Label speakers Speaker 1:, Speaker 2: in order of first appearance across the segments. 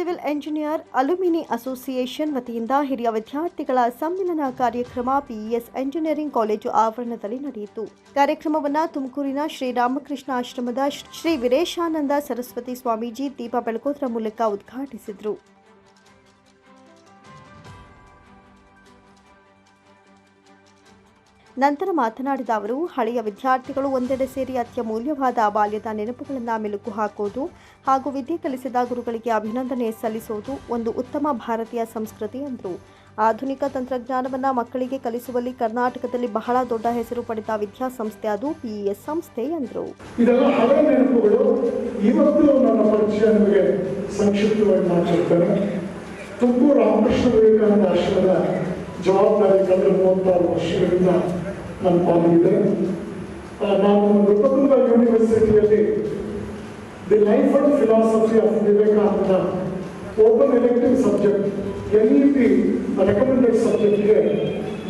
Speaker 1: Civil engineer alumni association ವತಿಯಿಂದ ಹಿರಿಯ ವಿದ್ಯಾರ್ಥಿಗಳ ಸಮ್ಮಿಲನ ಕಾರ್ಯಕ್ರಮ ಪಿಇಎಸ್ ಎಂಜಿನಿಯರಿಂಗ್ ಕಾಲೇಜು ಆವರಣದಲ್ಲಿ ನಡೆಯಿತು. ಕಾರ್ಯಕ್ರಮವನ್ನು ತುಮಕೂರಿನ ಶ್ರೀರಾಮಕೃಷ್ಣ ಆಶ್ರಮದ ಶ್ರೀ ವೀರೇಶಾನಂದ ಸರಸ್ವತಿ ಸ್ವಾಮೀಜಿ ದೀಪ ಬೆಳಕೋದ್ರ ಮೂಲಕ ಉದ್ಘಾಟಿಸಿದರು. ನಂತರ ಮಾತನಾಡಿದ ಅವರು, ಹಳೆಯ ವಿದ್ಯಾರ್ಥಿಗಳು ಒಂದೆಡೆ ಸೇರಿ ಅತ್ಯಮೂಲ್ಯವಾದ ಬಾಲ್ಯದ ನೆನಪುಗಳನ್ನು ಮೆಲುಕು ಹಾಕುವುದು ಹಾಗೂ ವಿದ್ಯೆ ಕಲಿಸಿದ ಗುರುಗಳಿಗೆ ಅಭಿನಂದನೆ ಸಲ್ಲಿಸುವುದು ಒಂದು ಉತ್ತಮ ಭಾರತೀಯ ಸಂಸ್ಕೃತಿ ಎಂದರು ಆಧುನಿಕ ತಂತ್ರಜ್ಞಾನವನ್ನು ಮಕ್ಕಳಿಗೆ ಕಲಿಸುವಲ್ಲಿ ಕರ್ನಾಟಕದಲ್ಲಿ ಬಹಳ ದೊಡ್ಡ ಹೆಸರು ಪಡೆದ ವಿದ್ಯಾಸಂಸ್ಥೆ ಅದು ಪಿಇಎಸ್ ಸಂಸ್ಥೆ ಎಂದರು
Speaker 2: ಸಂಕ್ಷಿಪ್ತವಾಗಿ ಮಾತಾಡ್ತೇನೆ ತುಮಕೂರು ರಾಮಕೃಷ್ಣ ವಿವೇಕಾನಂದ ಆಶ್ರಮದ ಜವಾಬ್ದಾರಿ ಕಳೆದ ಮೂವತ್ತಾರು ವರ್ಷಗಳಿಂದ ನನ್ನ ಪಾಲಿಗಿದೆ ನಾನು Nrupatunga ಯೂನಿವರ್ಸಿಟಿಯಲ್ಲಿ the life and philosophy of Vivekananda open elective subject N E P recommended ಸಬ್ಜೆಕ್ಟ್ಗೆ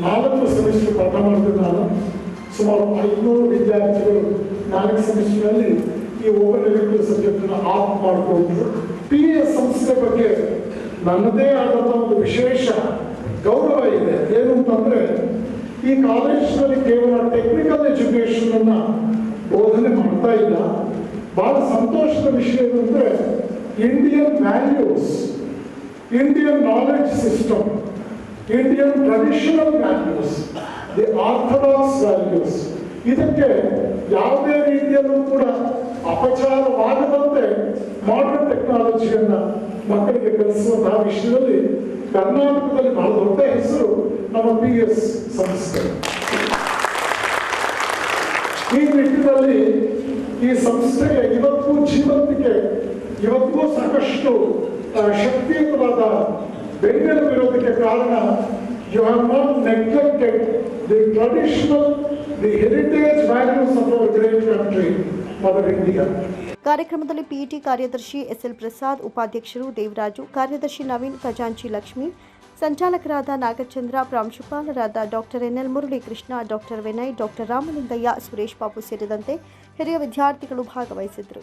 Speaker 2: ನಾಲ್ಕು ಸೆಮಿಸ್ಟರ್ ಪಾಠ ಮಾಡಿದೆ ನಾನು. ಸುಮಾರು ಐದುನೂರು ವಿದ್ಯಾರ್ಥಿಗಳು ನಾಲ್ಕು ಸೆಮಿಸ್ಟರ್ನಲ್ಲಿ ಈ ಓಪನ್ ಎಲೆಕ್ಟಿವ್ ಸಬ್ಜೆಕ್ಟನ್ನು ಆಫ್ ಮಾಡಿಕೊಂಡು ಪಿ ಎಸ್ ಸಂಸ್ಥೆ ಬಗ್ಗೆ ನನ್ನದೇ ಆದಂಥ ಒಂದು ಇದೆ ಏನು ಅಂತಂದ್ರೆ ಈ ಕಾಲೇಜಿನಲ್ಲಿ ಕೇವಲ ಟೆಕ್ನಿಕಲ್ ಎಜುಕೇಶನ್ ಅನ್ನ ಬೋಧನೆ ಮಾಡ್ತಾ ಇಲ್ಲ. ಬಹಳ ಸಂತೋಷದ ವಿಷಯ ಏನಂದ್ರೆ Indian values Indian knowledge system Indian traditional values the orthodox values ಇದಕ್ಕೆ ಯಾವುದೇ ರೀತಿಯಲ್ಲೂ ಕೂಡ ಅಪಚಾರವಾಗದಂತೆ ಮಾಡರ್ನ್ ಟೆಕ್ನಾಲಜಿಯನ್ನ ಮಕ್ಕಳಿಗೆ ಕಲಿಸುವಂತಹ ವಿಷಯದಲ್ಲಿ ಕರ್ನಾಟಕದಲ್ಲಿ ಬಹಳ ದೊಡ್ಡ ಹೆಸರು ನಮ್ಮ ಪಿ ಎಸ್ ಸಂಸ್ಥೆ. ಈ ನಿಟ್ಟಿನಲ್ಲಿ ಈ ಸಂಸ್ಥೆಗೆ ಇವತ್ತು ಜೀವಂತಿಕೆ, ಇವತ್ತಿಗೂ ಸಾಕಷ್ಟು ಶಕ್ತಿಯುತವಾದ ಬೆಂಗಳೂರು ಇರೋದಕ್ಕೆ ಕಾರಣ you have not neglected the traditional the heritage values of our great country mother India
Speaker 1: ಕಾರ್ಯಕ್ರಮದಲ್ಲಿ ಪಿಇಟಿ ಕಾರ್ಯದರ್ಶಿ ಎಸ್ಎಲ್ ಪ್ರಸಾದ್, ಉಪಾಧ್ಯಕ್ಷರು ದೇವರಾಜು, ಕಾರ್ಯದರ್ಶಿ ನವೀನ್, ಖಜಾಂಚಿ ಲಕ್ಷ್ಮಿ, ಸಂಚಾಲಕರಾದ ನಾಗಚಂದ್ರ, ಪ್ರಾಂಶುಪಾಲರಾದ doctor NL Muralikrishna, doctor Vinay, doctor Ramalingaiah, Suresh Babu ಸೇರಿದಂತೆ ಹಿರಿಯ ವಿದ್ಯಾರ್ಥಿಗಳು ಭಾಗವಹಿಸಿದ್ದರು.